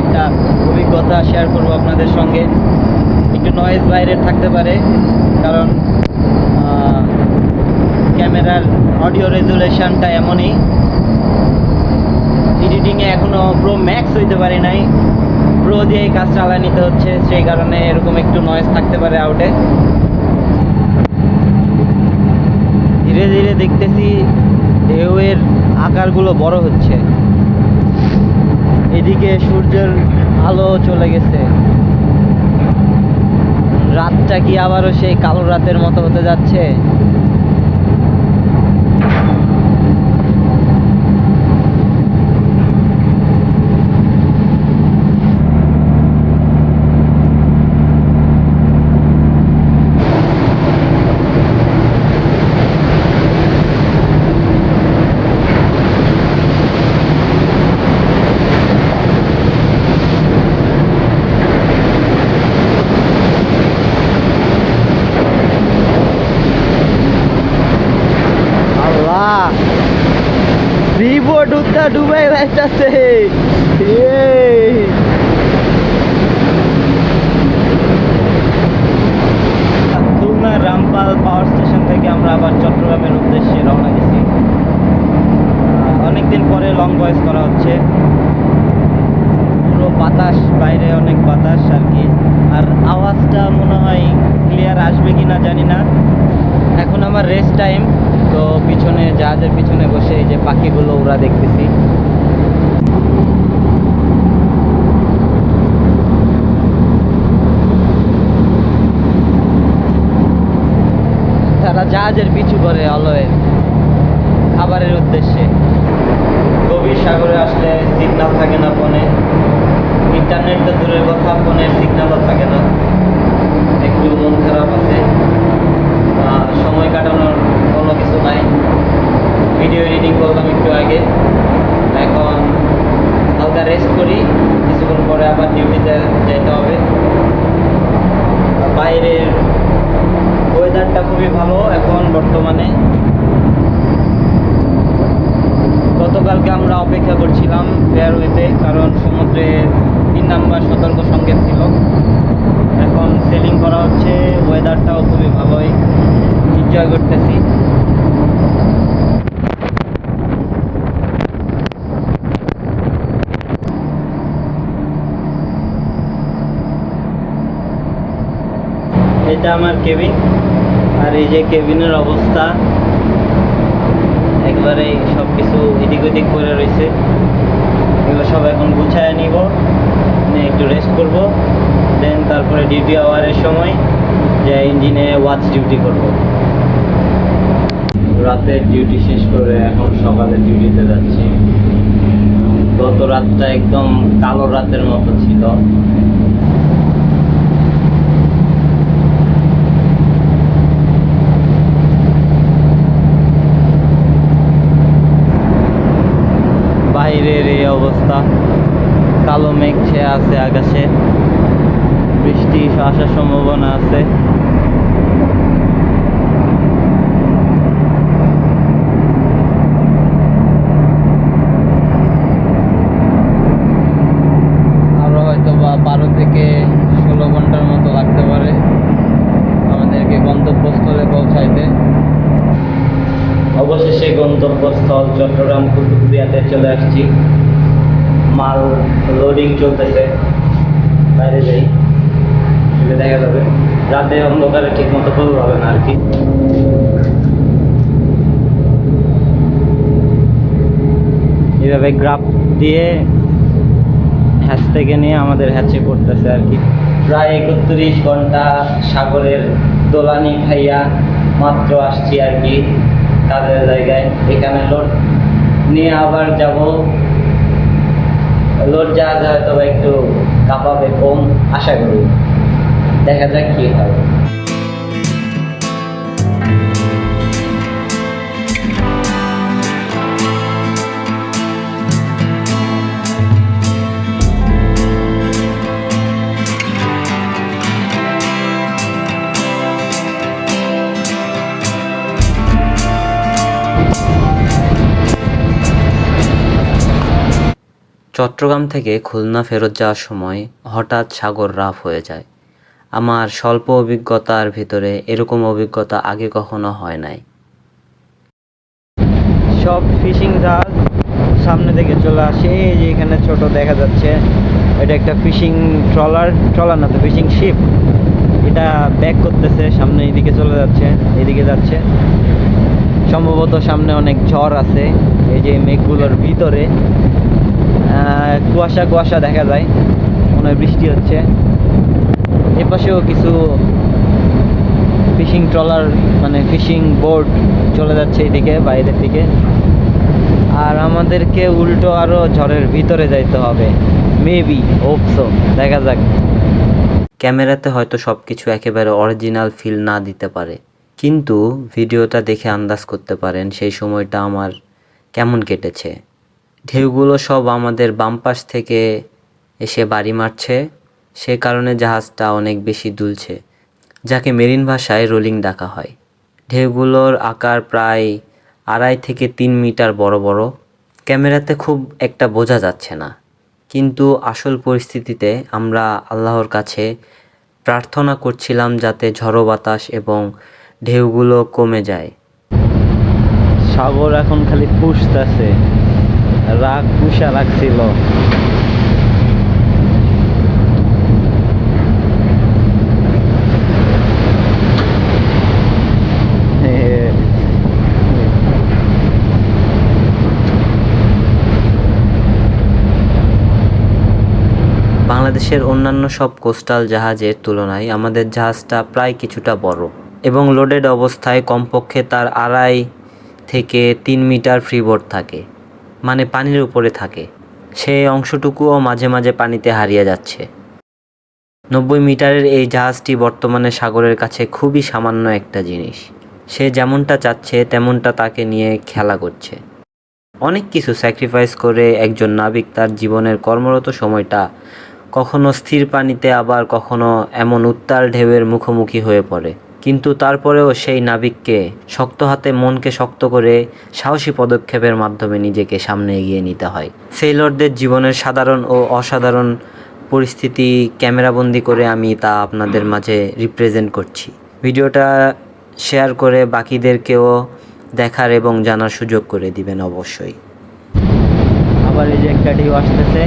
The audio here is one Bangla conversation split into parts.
একটা অভিজ্ঞতা শেয়ার করব আপনাদের সঙ্গে। একটু নয়েজ বাইরে থাকতে পারে, কারণ ক্যামেরার অডিও রেজুলেশনটা এমনই। এডিটিংয়ে এখনও প্রো ম্যাক্স হইতে পারি নাই। প্রো দিয়েই কাজ চালা নিতে হচ্ছে, সেই কারণে এরকম একটু নয়েজ থাকতে পারে আউটে ধীরে ধীরে দেখতেছি ঢেউয়ের আকারগুলো বড় হচ্ছে। এদিকে সূর্যের আলো চলে গেছে। রাতটা কি আবারও সেই কালো রাতের মতো হতে যাচ্ছে? ডুবাই খুলনা রামপাল পাওয়ার স্টেশন থেকে আমরা আবার চট্টগ্রামের উদ্দেশ্যে রওনা দিছি। অনেকদিন পরে লং ভয়েস করা হচ্ছে। পুরো বাতাস, বাইরে অনেক বাতাস আর কি। আর আওয়াজটা মনে হয় ক্লিয়ার আসবে কি না জানি না। এখন আমার রেস্ট টাইম তো পিছনে জাহাজের পিছনে বসে এই যে পাখিগুলো ওরা দেখতেছি। তারা জাহাজের পিছু করে অলওয়েজ খাবারের উদ্দেশ্যে। গভীর সাগরে আসলে সিগনাল থাকে না ফোনে। ইন্টারনেট তো দূরের কথা, ফোনের সিগন্যালও থাকে না। একটু মন খারাপ আছে। সময় কাটানোর কোনো কিছু নাই। ভিডিও এডিটিং করলাম একটু আগে। এখন হালকা রেস্ট করি, কিছুক্ষণ পরে আবার ডিউটিতে যেতে হবে। বাইরের ওয়েদারটা খুবই ভালো এখন বর্তমানে। গতকালকে আমরা অপেক্ষা করছিলাম ফেয়ারওয়েতে কারণ সমুদ্রে তিন নাম্বার সতর্ক সংকেত ছিল। এখন সেলিং করা হচ্ছে ওয়েদারটাও খুবই ভালোই। এনজয় করতেছি। এটা আমার কেবিন আর এই যে কেবিনের অবস্থা, একবারে সব কিছু এদিক ওদিক করে রয়েছে। এগুলো সব এখন গুছায় নিব একটু রেস্ট করব। দেন তারপরে ডিউটি আওয়ারের সময় যে ইঞ্জিনে ওয়াচ ডিউটি করব। রাতের ডিউটি শেষ করে এখন সকালে ডিউটিতে যাচ্ছি। গত রাতটা একদম কালো রাতের মতো ছিল। বাইরের এই অবস্থা। কালো মেঘ ছেয়ে আছে বৃষ্টি আসার সম্ভাবনা আছে। আরও হয়তো বা বারো থেকে ষোলো ঘণ্টার মতো লাগতে পারে আমাদেরকে গন্তব্যস্থলে পৌঁছাইতে। অবশেষে গন্তব্যস্থল চট্টগ্রাম, কুতুবদিয়াতে চলে আসছি। মাল লোডিং চলতেছে। বাইরে যাই। সেটা দেখা যাবে। রাতে অন্ধকারে ঠিক মতো বলতে হবে না আর কি। এভাবে গ্রাফ দিয়ে হ্যাচ থেকে নিয়ে আমাদের হ্যাচে পড়তেছে আর কি। প্রায় একত্রিশ ঘণ্টা সাগরের দোলানি খাইয়া মাত্র আসছি আর কি কাজের জায়গায়। এখানে লোড নিয়ে আবার যাব। লোড জাহাজ হয়তো বা একটু কাঁপাবে কম, আশা করি। দেখা যাক কি হয়। চট্টগ্রাম থেকে খুলনা ফেরত যাওয়ার সময় হঠাৎ সাগর রাফ হয়ে যায়। আমার স্বল্প অভিজ্ঞতার ভিতরে এরকম অভিজ্ঞতা আগে কখনো হয় নাই। সব ফিশিং জাহাজ সামনে থেকে চলে আসে, এই যে এখানে ছোট দেখা যাচ্ছে। এটা একটা ফিশিং ট্রলার ট্রলার না তো, ফিশিং শিপ। এটা ব্যাক করতেছে, সামনে এইদিকে চলে যাচ্ছে, এদিকে যাচ্ছে। সম্ভবত সামনে অনেক ঝড় আছে, এই যে মেঘগুলোর ভিতরে। কুয়াশা কুয়াশা দেখা যায়, মনে হয় বৃষ্টি হচ্ছে। এপাশেও কিছু ফিশিং ট্রলার মানে ফিশিং বোট চলে যাচ্ছে এদিকে, বাইরের দিকে। আর আমাদেরকে উল্টো আরও ঝড়ের ভিতরে যাইতে হবে। মেবি হোপসো দেখা যাক। ক্যামেরাতে হয়তো সব কিছু একেবারে অরিজিনাল ফিল না দিতে পারে। কিন্তু ভিডিওটা দেখে আন্দাজ করতে পারেন, সেই সময়টা আমার কেমন কেটেছে। ঢেউগুলো সব আমাদের বাম পাশ থেকে এসে বাড়ি মারছে। সে কারণে জাহাজটা অনেক বেশি দুলছে, যাকে মেরিন ভাষায় রোলিং ডাকা হয়। ঢেউগুলোর আকার প্রায় আড়াই থেকে তিন মিটার বড় বড়। ক্যামেরাতে খুব একটা বোঝা যাচ্ছে না। কিন্তু আসল পরিস্থিতিতে আমরা আল্লাহর কাছে প্রার্থনা করছিলাম যাতে ঝড়ো বাতাস এবং ঢেউগুলো কমে যায়। সাগর এখন খালি পুষতেছে, রাগ পুষা রাখছিল বাংলাদেশের অন্যান্য সব কোস্টাল জাহাজের তুলনায় আমাদের জাহাজটা প্রায় কিছুটা বড় এবং লোডেড অবস্থায় কমপক্ষে তার আড়াই থেকে তিন মিটার ফ্রিবোর্ড থাকে মানে পানির উপরে থাকে। সেই অংশটুকুও মাঝে মাঝে পানিতে হারিয়ে যাচ্ছে। নব্বই মিটারের এই জাহাজটি বর্তমানে সাগরের কাছে খুবই সামান্য একটা জিনিস। সে যেমনটা চাচ্ছে, তেমনটা তাকে নিয়ে খেলা করছে। অনেক কিছু স্যাক্রিফাইস করে একজন নাবিক তার জীবনের কর্মরত সময়টা কখনো স্থির পানিতে, আবার কখনো এমন উত্তাল ঢেউয়ের মুখোমুখি হয়ে পড়ে। কিন্তু তারপরেও সেই নাবিককে শক্ত হাতে মনকে শক্ত করে সাহসী পদক্ষেপের মাধ্যমে নিজেকে সামনে এগিয়ে নিতে হয়। সেইলরদের জীবনের সাধারণ ও অসাধারণ পরিস্থিতি ক্যামেরাবন্দি করে আমি তা আপনাদের মাঝে রিপ্রেজেন্ট করছি। ভিডিওটা শেয়ার করে বাকিদেরকেও দেখার এবং জানার সুযোগ করে দিবেন অবশ্যই। আবার এই যে একটা ঢেউ আসতেছে।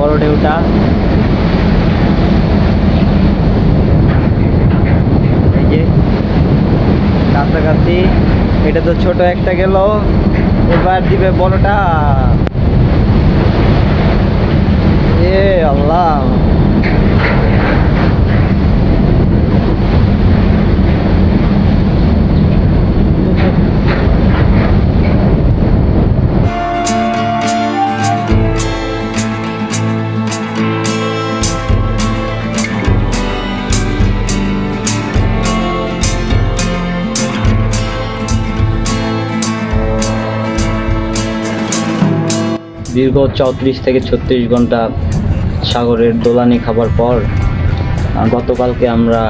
বড় ঢেউটা। এই যে, কাছাকাছি। এটা তো ছোট একটা গেল। এবার দিবে বড়টা। এ আল্লাহ। দীর্ঘ চৌত্রিশ থেকে ছত্রিশ ঘণ্টা সাগরের দোলানি খাবার পর গতকালকে আমরা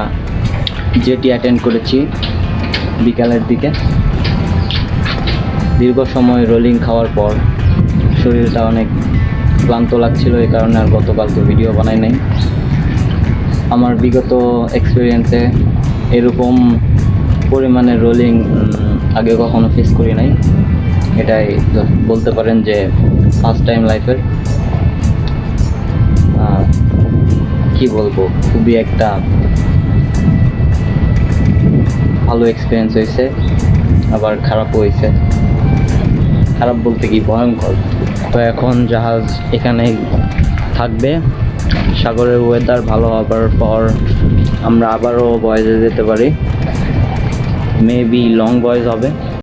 জেটি অ্যাটেন্ড করেছি বিকালের দিকে। দীর্ঘ সময় রোলিং খাওয়ার পর শরীরটা অনেক ক্লান্ত লাগছিল এই কারণে আর গতকালকে ভিডিও বানাই নাই। আমার বিগত এক্সপিরিয়েন্সে এরকম পরিমাণে রোলিং আগে কখনো ফেস করি নাই। এটাই বলতে পারেন যে ফার্স্ট টাইম লাইফের কি বলব, খুবই একটা ভালো এক্সপিরিয়েন্স হয়েছে, আবার খারাপও হয়েছে। খারাপ বলতে কি, ভয়ঙ্কর। তো এখন জাহাজ এখানে থাকবে। সাগরের ওয়েদার ভালো হবার পর আমরা আবারও বয়েজে যেতে পারি। মেবি লং বয়েজ হবে।